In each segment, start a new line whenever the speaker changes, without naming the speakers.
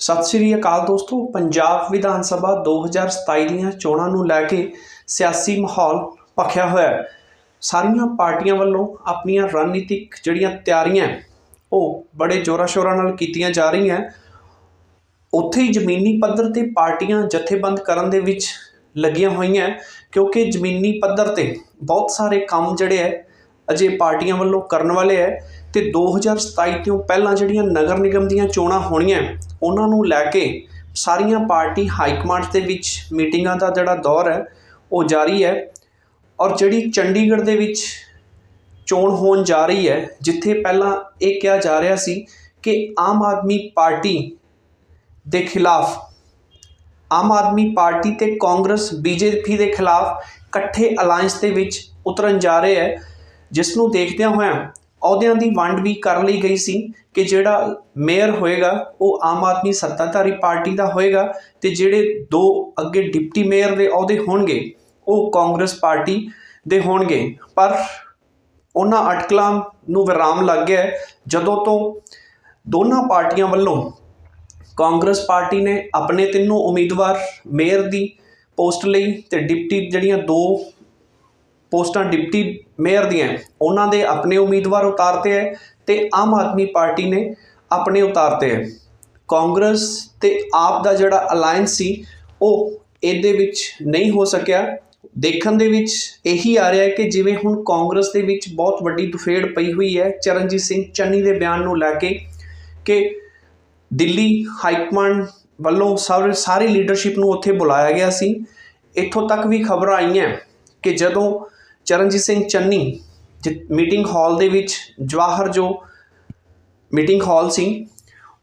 ਸਤਿ ਸ੍ਰੀ ਅਕਾਲ ਦੋਸਤੋ, ਪੰਜਾਬ ਵਿਧਾਨ ਸਭਾ 2027 ਦੀਆਂ ਚੋਣਾਂ ਨੂੰ ਲੈ ਕੇ ਸਿਆਸੀ ਮਾਹੌਲ ਭਖਿਆ ਹੋਇਆ ਹੈ। ਸਾਰੀਆਂ ਪਾਰਟੀਆਂ ਵੱਲੋਂ ਆਪਣੀਆਂ ਰਣਨੀਤਿਕ ਜਿਹੜੀਆਂ ਤਿਆਰੀਆਂ ਉਹ ਬੜੇ ਜ਼ੋਰਾਂ ਸ਼ੋਰਾਂ ਨਾਲ ਕੀਤੀਆਂ ਜਾ ਰਹੀਆਂ ਉੱਥੇ ਹੀ ਜ਼ਮੀਨੀ ਪੱਧਰ ਤੇ ਪਾਰਟੀਆਂ ਜਥੇਬੰਦ ਕਰਨ ਦੇ ਵਿੱਚ ਲੱਗੀਆਂ ਹੋਈਆਂ ਕਿਉਂਕਿ ਜ਼ਮੀਨੀ ਪੱਧਰ ਤੇ ਬਹੁਤ ਸਾਰੇ ਕੰਮ ਜਿਹੜੇ ਹੈ, ਅਜੇ ਪਾਰਟੀਆਂ ਵੱਲੋਂ ਕਰਨ ਵਾਲੇ ਅਤੇ ਦੋ ਹਜ਼ਾਰ ਸਤਾਈ ਤੋਂ ਪਹਿਲਾਂ ਜਿਹੜੀਆਂ ਨਗਰ ਨਿਗਮ ਦੀਆਂ ਚੋਣਾਂ ਹੋਣੀਆਂ, ਉਹਨਾਂ ਨੂੰ ਲੈ ਕੇ ਸਾਰੀਆਂ ਪਾਰਟੀ ਹਾਈ ਕਮਾਂਡ ਦੇ ਵਿੱਚ ਮੀਟਿੰਗਾਂ ਦਾ ਜਿਹੜਾ ਦੌਰ ਹੈ, ਉਹ ਜਾਰੀ ਹੈ। ਔਰ ਜਿਹੜੀ ਚੰਡੀਗੜ੍ਹ ਦੇ ਵਿੱਚ ਚੋਣ ਹੋਣ ਜਾ ਰਹੀ ਹੈ, ਜਿੱਥੇ ਪਹਿਲਾਂ ਇਹ ਕਿਹਾ ਜਾ ਰਿਹਾ ਸੀ ਕਿ ਆਮ ਆਦਮੀ ਪਾਰਟੀ ਦੇ ਖਿਲਾਫ, ਆਮ ਆਦਮੀ ਪਾਰਟੀ ਤੇ ਕਾਂਗਰਸ, ਬੀਜੇਪੀ ਦੇ ਖਿਲਾਫ ਇਕੱਠੇ ਅਲਾਈਅੰਸ ਦੇ ਵਿੱਚ ਉਤਰਨ ਜਾ ਰਹੇ ਹੈ, ਜਿਸ ਨੂੰ ਦੇਖਦਿਆਂ ਹੋਇਆਂ ਅਹੁਦਿਆਂ ਦੀ ਵੰਡ ਵੀ ਕਰ ਲਈ ਗਈ ਸੀ ਕਿ ਜਿਹੜਾ ਮੇਅਰ ਹੋਏਗਾ, ਉਹ ਆਮ ਆਦਮੀ ਸੱਤਾਧਾਰੀ ਪਾਰਟੀ ਦਾ ਹੋਏਗਾ ਤੇ ਜਿਹੜੇ ਦੋ ਅੱਗੇ ਡਿਪਟੀ ਮੇਅਰ ਦੇ ਅਹੁਦੇ ਹੋਣਗੇ, ਉਹ ਕਾਂਗਰਸ ਪਾਰਟੀ ਦੇ ਹੋਣਗੇ। ਪਰ ਉਹਨਾਂ ਅਟਕਲਾਂ ਨੂੰ ਵਿਰਾਮ ਲੱਗ ਗਿਆ ਜਦੋਂ ਤੋਂ ਦੋਨਾਂ ਪਾਰਟੀਆਂ ਵੱਲੋਂ ਕਾਂਗਰਸ ਪਾਰਟੀ ਨੇ ਆਪਣੇ ਤਿੰਨੋਂ ਉਮੀਦਵਾਰ ਮੇਅਰ ਦੀ ਪੋਸਟ ਲਈ ਤੇ ਡਿਪਟੀ ਜਿਹੜੀਆਂ ਦੋ ਪੋਸਟਾਂ ਡਿਪਟੀ ਮੇਅਰ ਦੀਆਂ ਉਹਨਾਂ ਦੇ ਆਪਣੇ ਉਮੀਦਵਾਰ ਉਤਾਰਤੇ ਹੈ ਤੇ ਆਮ ਆਦਮੀ ਪਾਰਟੀ ਨੇ ਆਪਣੇ ਉਤਾਰਤੇ ਹੈ। ਕਾਂਗਰਸ ਤੇ ਆਪ ਦਾ ਜਿਹੜਾ ਅਲਾਈਅੰਸ ਸੀ, ਉਹ ਇਹਦੇ ਵਿੱਚ ਨਹੀਂ ਹੋ ਸਕਿਆ। ਦੇਖਣ ਦੇ ਵਿੱਚ ਇਹੀ ਆ ਰਿਹਾ ਹੈ ਕਿ ਜਿਵੇਂ ਹੁਣ ਕਾਂਗਰਸ ਦੇ ਵਿੱਚ ਬਹੁਤ ਵੱਡੀ ਦੁਫੇੜ ਪਈ ਹੋਈ ਹੈ, ਚਰਨਜੀਤ ਸਿੰਘ ਚੰਨੀ ਦੇ ਬਿਆਨ ਨੂੰ ਲੈ ਕੇ ਕਿ ਦਿੱਲੀ ਹਾਈਕਮਾਂਡ ਵੱਲੋਂ ਸਾਰੇ, ਸਾਰੀ ਲੀਡਰਸ਼ਿਪ ਨੂੰ ਉੱਥੇ ਬੁਲਾਇਆ ਗਿਆ ਸੀ। ਇੱਥੋਂ ਤੱਕ ਵੀ ਖਬਰਾਂ ਆਈਆਂ ਕਿ ਜਦੋਂ ਚਰਨਜੀਤ ਸਿੰਘ ਚੰਨੀ ਮੀਟਿੰਗ ਹਾਲ ਦੇ ਵਿੱਚ ਜਵਾਹਰ ਜੋ ਮੀਟਿੰਗ ਹਾਲ ਸੀ,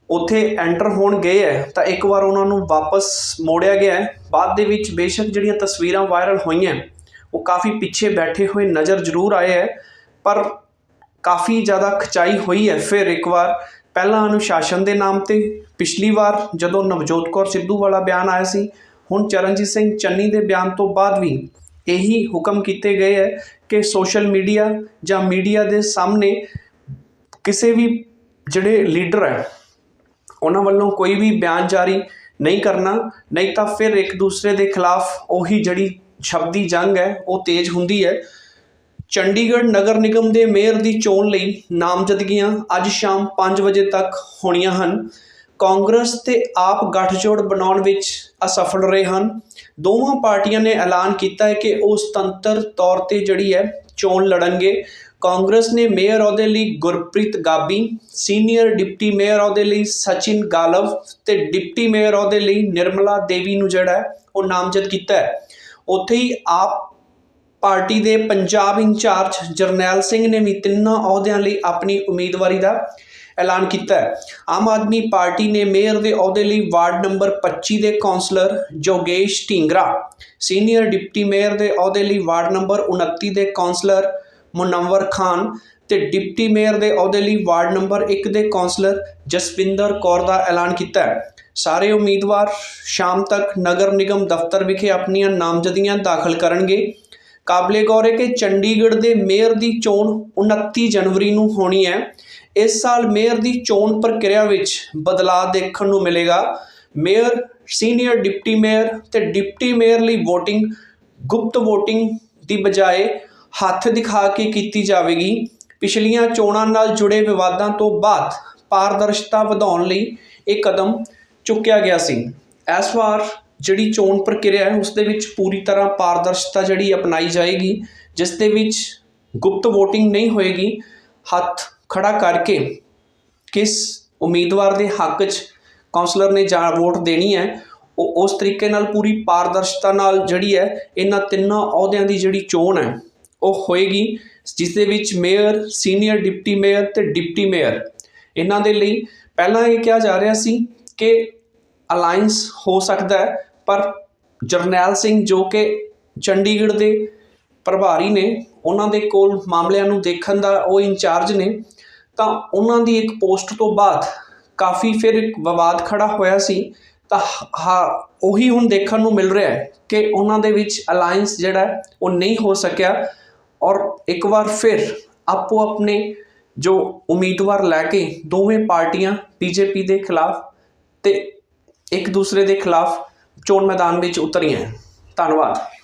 ਉੱਥੇ ਐਂਟਰ ਹੋਣ ਗਏ ਹੈ ਤਾਂ ਇੱਕ ਵਾਰ ਉਹਨਾਂ ਨੂੰ ਵਾਪਸ ਮੋੜਿਆ ਗਿਆ ਹੈ ਬਾਅਦ ਦੇ ਵਿੱਚ ਬੇਸ਼ੱਕ ਜਿਹੜੀਆਂ ਤਸਵੀਰਾਂ ਵਾਇਰਲ ਹੋਈਆਂ, ਉਹ ਕਾਫੀ ਪਿੱਛੇ ਬੈਠੇ ਹੋਏ ਨਜ਼ਰ ਜ਼ਰੂਰ ਆਏ ਹੈ ਪਰ ਕਾਫੀ ਜ਼ਿਆਦਾ ਖਚਾਈ ਹੋਈ ਹੈ ਫਿਰ ਇੱਕ ਵਾਰ ਪਹਿਲਾਂ ਅਨੁਸ਼ਾਸਨ ਦੇ ਨਾਮ ਤੇ ਪਿਛਲੀ ਵਾਰ ਜਦੋਂ ਨਵਜੋਤ ਕੌਰ ਸਿੱਧੂ ਵਾਲਾ ਬਿਆਨ ਆਇਆ ਸੀ, ਹੁਣ ਚਰਨਜੀਤ ਸਿੰਘ ਚੰਨੀ ਦੇ ਬਿਆਨ ਤੋਂ ਬਾਅਦ ਵੀ ਇਹੀ ਹੁਕਮ ਕੀਤੇ ਗਏ ਹੈ ਕਿ ਸੋਸ਼ਲ ਮੀਡੀਆ ਜਾਂ ਮੀਡੀਆ ਦੇ ਸਾਹਮਣੇ ਕਿਸੇ ਵੀ ਜਿਹੜੇ ਲੀਡਰ ਹੈ, ਉਹਨਾਂ ਵੱਲੋਂ ਕੋਈ ਵੀ ਬਿਆਨ ਜਾਰੀ ਨਹੀਂ ਕਰਨਾ, ਨਹੀਂ ਤਾਂ ਫਿਰ ਇੱਕ ਦੂਸਰੇ ਦੇ ਖਿਲਾਫ ਉਹੀ ਜਿਹੜੀ ਸ਼ਬਦੀ ਜੰਗ ਹੈ, ਉਹ ਤੇਜ਼ ਹੁੰਦੀ ਹੈ। ਚੰਡੀਗੜ੍ਹ ਨਗਰ ਨਿਗਮ ਦੇ ਮੇਅਰ ਦੀ ਚੋਣ ਲਈ ਨਾਮਜ਼ਦਗੀਆਂ ਅੱਜ ਸ਼ਾਮ 5 ਵਜੇ ਤੱਕ ਹੋਣੀਆਂ ਹਨ। ਕਾਂਗਰਸ ਤੇ ਆਪ ਗੱਠਜੋੜ ਬਣਾਉਣ ਵਿੱਚ ਅਸਫਲ ਰਹੇ ਹਨ। ਦੋਵਾਂ ਪਾਰਟੀਆਂ ਨੇ ਐਲਾਨ ਕੀਤਾ ਹੈ ਕਿ ਉਹ ਸੁਤੰਤਰ ਤੌਰ ਤੇ ਜਿਹੜੀ ਹੈ ਚੋਣ ਲੜਨਗੇ। ਕਾਂਗਰਸ ਨੇ ਮੇਅਰ ਅਹੁਦੇ ਲਈ Gurpreet Gabi, senior deputy mayor ਅਹੁਦੇ ਲਈ ਸਚਿਨ ਗਾਲਵ ਤੇ ਡਿਪਟੀ ਮੇਅਰ ਅਹੁਦੇ ਲਈ ਨਿਰਮਲਾ ਦੇਵੀ ਨੂੰ ਜਿਹੜਾ ਹੈ ਉਹ ਨਾਮਜ਼ਦ ਕੀਤਾ ਹੈ। ਉੱਥੇ ਹੀ ਆਪ ਪਾਰਟੀ ਦੇ ਪੰਜਾਬ ਇੰਚਾਰਜ ਜਰਨੈਲ ਸਿੰਘ ਨੇ ਵੀ ਤਿੰਨਾਂ ਅਹੁਦਿਆਂ ਲਈ ਆਪਣੀ ਉਮੀਦਵਾਰੀ ਦਾ ਐਲਾਨ ਕੀਤਾ ਹੈ। ਆਮ ਆਦਮੀ ਪਾਰਟੀ ਨੇ ਮੇਅਰ ਦੇ ਅਹੁਦੇ ਲਈ ਵਾਰਡ ਨੰਬਰ 25 ਦੇ ਕਾਉਂਸਲਰ ਜੋਗੇਸ਼ ਢੀਂਗਰਾ, ਸੀਨੀਅਰ ਡਿਪਟੀ ਮੇਅਰ ਦੇ ਅਹੁਦੇ ਲਈ ਵਾਰਡ ਨੰਬਰ 29 ਦੇ ਕਾਉਂਸਲਰ ਮੁਨਵਰ ਖਾਨ ਤੇ ਡਿਪਟੀ ਮੇਅਰ ਦੇ ਅਹੁਦੇ ਲਈ ਵਾਰਡ ਨੰਬਰ 1 ਦੇ ਕਾਉਂਸਲਰ ਜਸਵਿੰਦਰ ਕੌਰ ਦਾ ਐਲਾਨ ਕੀਤਾ ਹੈ। ਸਾਰੇ ਉਮੀਦਵਾਰ ਸ਼ਾਮ ਤੱਕ ਨਗਰ ਨਿਗਮ ਦਫ਼ਤਰ ਵਿਖੇ ਆਪਣੀਆਂ ਨਾਮਜ਼ਦਗੀਆਂ ਦਾਖਲ ਕਰਨਗੇ। ਕਾਬਲੇ ਗੌਰ ਹੈ ਕਿ ਚੰਡੀਗੜ੍ਹ ਦੇ ਮੇਅਰ ਦੀ ਚੋਣ 29 ਜਨਵਰੀ ਨੂੰ ਹੋਣੀ ਹੈ। ਇਸ ਸਾਲ ਮੇਅਰ ਦੀ ਚੋਣ ਪ੍ਰਕਿਰਿਆ ਵਿੱਚ ਬਦਲਾਅ ਦੇਖਣ ਨੂੰ ਮਿਲੇਗਾ। ਮੇਅਰ, ਸੀਨੀਅਰ ਡਿਪਟੀ ਮੇਅਰ ਤੇ ਡਿਪਟੀ ਮੇਅਰ ਲਈ VOTING ਗੁਪਤ VOTING ਦੀ ਬਜਾਏ ਹੱਥ ਦਿਖਾ ਕੇ ਕੀਤੀ ਜਾਵੇਗੀ। ਪਿਛਲੀਆਂ ਚੋਣਾਂ ਨਾਲ ਜੁੜੇ ਵਿਵਾਦਾਂ ਤੋਂ ਬਾਅਦ ਪਾਰਦਰਸ਼ਤਾ ਵਧਾਉਣ ਲਈ ਇਹ ਕਦਮ ਚੁੱਕਿਆ ਗਿਆ ਸੀ। ਇਸ ਵਾਰ ਜਿਹੜੀ ਚੋਣ ਪ੍ਰਕਿਰਿਆ ਹੈ, ਉਸ ਦੇ ਵਿੱਚ ਪੂਰੀ ਤਰ੍ਹਾਂ ਪਾਰਦਰਸ਼ਤਾ ਜਿਹੜੀ ਅਪਣਾਈ ਜਾਏਗੀ, ਜਿਸ ਦੇ ਵਿੱਚ ਗੁਪਤ VOTING ਨਹੀਂ ਹੋਏਗੀ, ਹੱਥ ਖੜਾ ਕਰਕੇ ਕਿਸ ਉਮੀਦਵਾਰ ਦੇ ਹੱਕ 'ਚ ਕਾਉਂਸਲਰ ਨੇ ਜਾਂ ਵੋਟ ਦੇਣੀ ਹੈ, ਉਹ ਉਸ ਤਰੀਕੇ ਨਾਲ ਪੂਰੀ ਪਾਰਦਰਸ਼ਤਾ ਨਾਲ ਜਿਹੜੀ ਹੈ, ਇਹਨਾਂ ਤਿੰਨਾਂ ਅਹੁਦਿਆਂ ਦੀ ਜਿਹੜੀ ਚੋਣ ਹੈ, ਉਹ ਹੋਏਗੀ, ਜਿਸ ਦੇ ਵਿੱਚ ਮੇਅਰ ਸੀਨੀਅਰ ਡਿਪਟੀ ਮੇਅਰ ਤੇ ਡਿਪਟੀ ਮੇਅਰ ਇਹਨਾਂ ਦੇ ਲਈ ਪਹਿਲਾਂ ਇਹ ਕਿਹਾ ਜਾ ਰਿਹਾ ਸੀ ਕਿ ਅਲਾਈਅੰਸ ਹੋ ਸਕਦਾ ਹੈ ਪਰ ਜਰਨੈਲ ਸਿੰਘ ਜੋ ਕਿ ਚੰਡੀਗੜ੍ਹ ਦੇ ਪ੍ਰਭਾਰੀ ਨੇ, ਉਹਨਾਂ ਦੇ ਕੋਲ ਮਾਮਲਿਆਂ ਨੂੰ ਦੇਖਣ ਦਾ ਉਹ ਇੰਚਾਰਜ ਨੇ, ਤਾਂ ਉਹਨਾਂ ਦੀ ਇੱਕ ਪੋਸਟ ਤੋਂ ਬਾਅਦ ਕਾਫੀ ਫਿਰ ਇੱਕ ਵਿਵਾਦ ਖੜਾ ਹੋਇਆ ਸੀ। ਤਾਂ ਹਾਂ, ਉਹੀ ਹੁਣ ਦੇਖਣ ਨੂੰ ਮਿਲ ਰਿਹਾ ਹੈ ਕਿ ਉਹਨਾਂ ਦੇ ਵਿੱਚ ਅਲਾਈਅੰਸ ਜਿਹੜਾ ਉਹ ਨਹੀਂ ਹੋ ਸਕਿਆ ਔਰ ਇੱਕ ਵਾਰ ਫਿਰ ਆਪੋ ਆਪਣੇ ਜੋ ਉਮੀਦਵਾਰ ਲੈ ਕੇ ਦੋਵੇਂ ਪਾਰਟੀਆਂ ਬੀਜੇਪੀ ਦੇ ਖਿਲਾਫ ਤੇ ਇੱਕ ਦੂਸਰੇ ਦੇ ਖਿਲਾਫ ਚੋਣ ਮੈਦਾਨ ਵਿੱਚ ਉਤਰੀਆਂ। ਧੰਨਵਾਦ।